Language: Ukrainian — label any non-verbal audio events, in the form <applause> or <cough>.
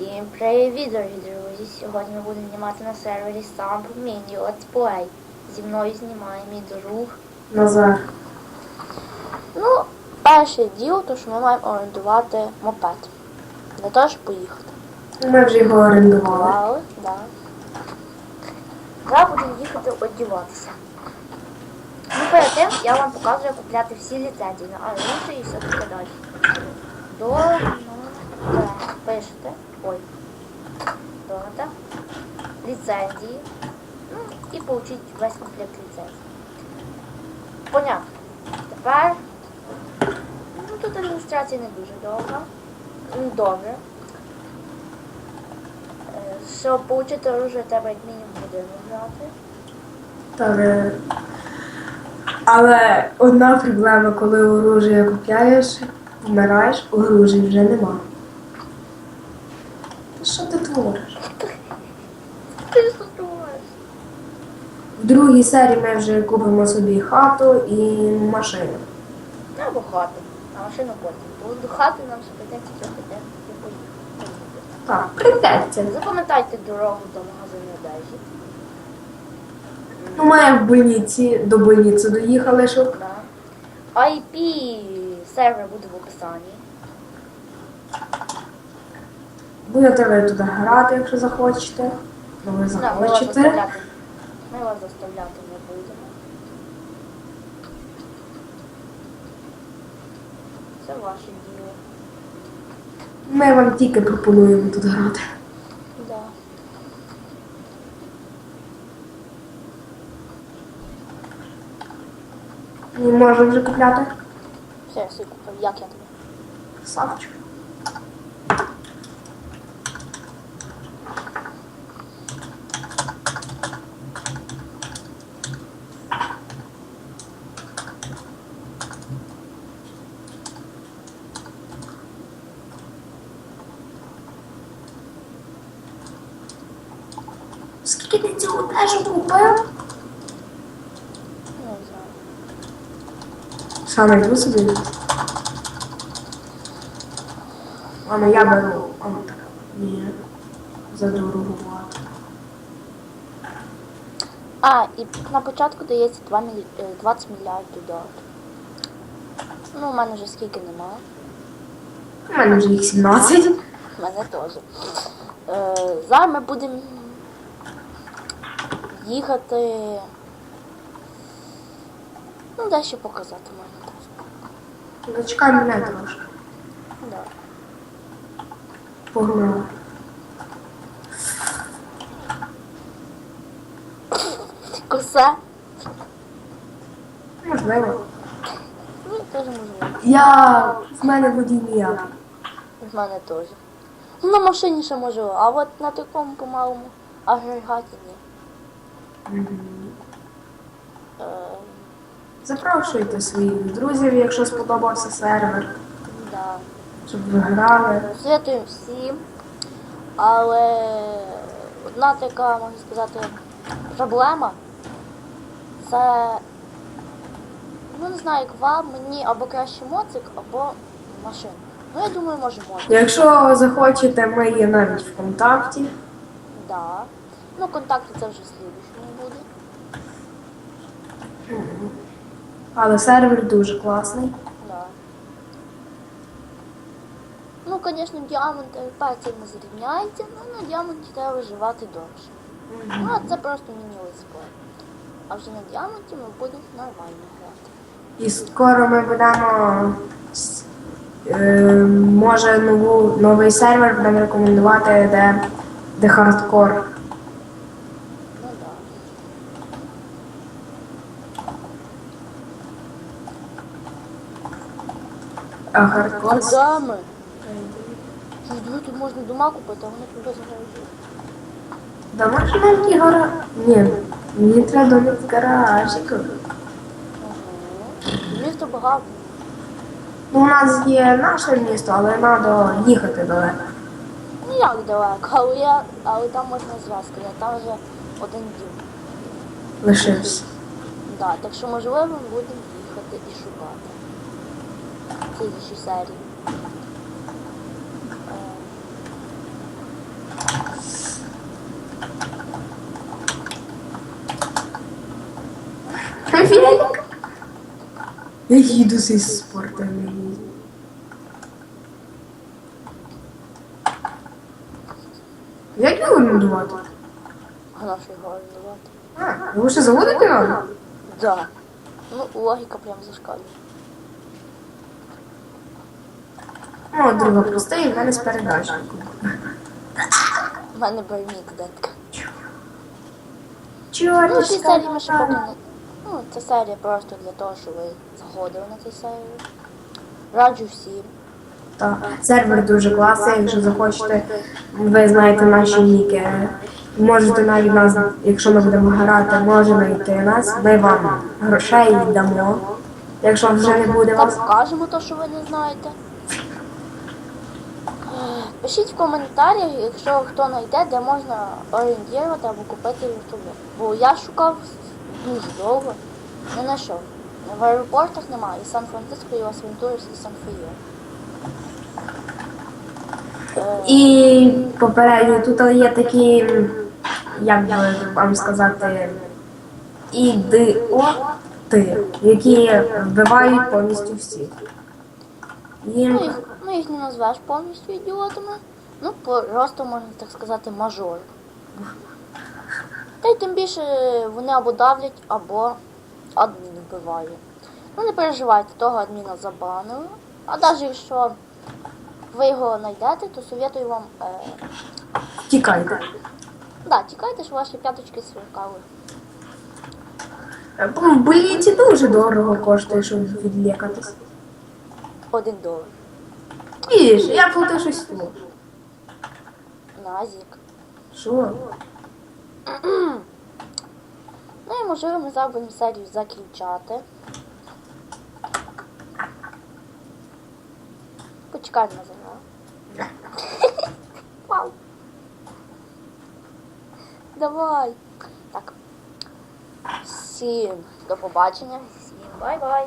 Всім привіт, дорогі друзі! Сьогодні ми будемо знімати на сервері сам Mini Let's Play. Зі мною знімає мій друг. Назар. Ну, перше діло, то що ми маємо орендувати мопед. Для того, щоб поїхати. Ми вже його орендували. Да. Зараз будемо їхати одягатися. Ну, перед тим я вам покажу, як купляти всі ліцензії на Арунче і все таке далі. До ну, так, пишете. Ой. Донате. Ліцензії. Ну, і получить весь комплект ліцензій. Понятно. Тепер. Ну, тут адміністрація не дуже довга. Ну, Добре. Щоб отримати оружие, треба як мінімум годину грати. Так, Але одна проблема, коли оружие купляєш, вмираєш, оружия вже нема. Що ти твориш? Ти що думаєш? В другій серії ми вже купимо собі хату і машину. Або хату. А машину потім. Бо до хати нам ще прийдеться трохи де поїхати. Так, прийдеться. Запам'ятайте дорогу до магазину одежі. Ну, ми в больниці, до больниці доїхали, щоб Да. IP сервер буде в описанні. будете ви туди грати, якщо захочете. Ну, ви захочете. Ми вас заставляти не будемо. Це ваше діло. Ми вам тільки пропонуємо тут грати. Да. Не можемо вже купляти. Все, я собі купив. Як я тобі? Савчик. Скільки ти цього теж купив? Саме йду собі. Ладно, я беру. Ладно, так. Ні. За дорогу багато. А, і на початку дається 2 мілі... е, 20 мільярдів доларів. Ну, у мене вже скільки немає. У мене вже їх 17. У мене теж. Е, зараз ми будемо їхати. Ну, дещо показати можна теж. Зачекай мене трошки. Да. Погнали. Коса. Можливо. Ну, теж можливо. Я в мене водій ніяк. В мене теж. Ну, на машині ще можливо, а от на такому помалому агрегаті ні. Запрошуйте своїх друзів, якщо сподобався сервер, да. щоб ви грали. Святую всім. Але одна така, можна сказати, проблема це, ну не знаю, як вам, мені або краще моцик, або машина. Ну, я думаю, може моцик. Якщо захочете, ми є навіть ВКонтакті. Да. Ну, контакти це вже в слідущому буде. Але сервер дуже класний. Да. Ну, звісно, діамант перцем не зрівняється, але на діаманті треба виживати довше. Ну, а це просто міні-лисплей. А вже на діаманті ми будемо нормально грати. І скоро ми будемо с- е, може нову, новий сервер будемо рекомендувати, де, де хардкор. Ну да. А хардкор. Куда? Ну, тут можна дома купити, а вони туди заграють. Нам ті гора. Ні, мені треба домик з гаражиком. Угу. Місто багато. Ну, у нас є наше місто, але треба їхати далеко. Ну як далеко, але я, але там можна зразу сказати, там вже один дім. Лишився. Да, так що можливо ми будемо їхати і шукати тисячі серій. Я їду зі спортом. Як його надувати? А його надувати? А, ви ще заводите його? Да. Ну, логіка прям зашкалює. О, друга простий, в мене з передачником. У мене бронік детка. Чого Ну, ці серії ми ще поки не... Ну, ця серія просто для того, щоб ви заходили на цю серію. Раджу всім. Так, сервер дуже класний, якщо захочете, ви знаєте наші ніки. Можете навіть нас, якщо ми будемо грати, може знайти нас. Ми вам грошей дамо. Якщо вже не буде Та вас. покажемо те, що ви не знаєте. Пишіть в коментарях, якщо хто знайде, де можна орієнтувати або купити вертольот. Бо я шукав дуже довго, не знайшов. В аеропортах немає, і Сан-Франциско, і Лас-Вентурас, і Сан-Фіо. Е, І попередньо тут є такі, як би вам сказати, ідіоти, які вбивають повністю всіх. Ну, Їм ну, їх не назвеш повністю ідіотами. Ну, просто можна так сказати, мажор. Та й тим більше вони або давлять, або адмін вбиває. Ну не переживайте, того адміна забанили. А навіть якщо ви його знайдете, то советую вам. Е, тікайте. да, тікайте, що ваші п'яточки сверкали. В больниці дуже дорого коштує, щоб відлікатись. Один долар. Видиш, я платив щось сто. Назік. Що? Ну і можливо ми зараз будемо серію закінчати. Почекай на. <laughs> Вау. Давай. Так. Всім до побачення. Всім бай-бай.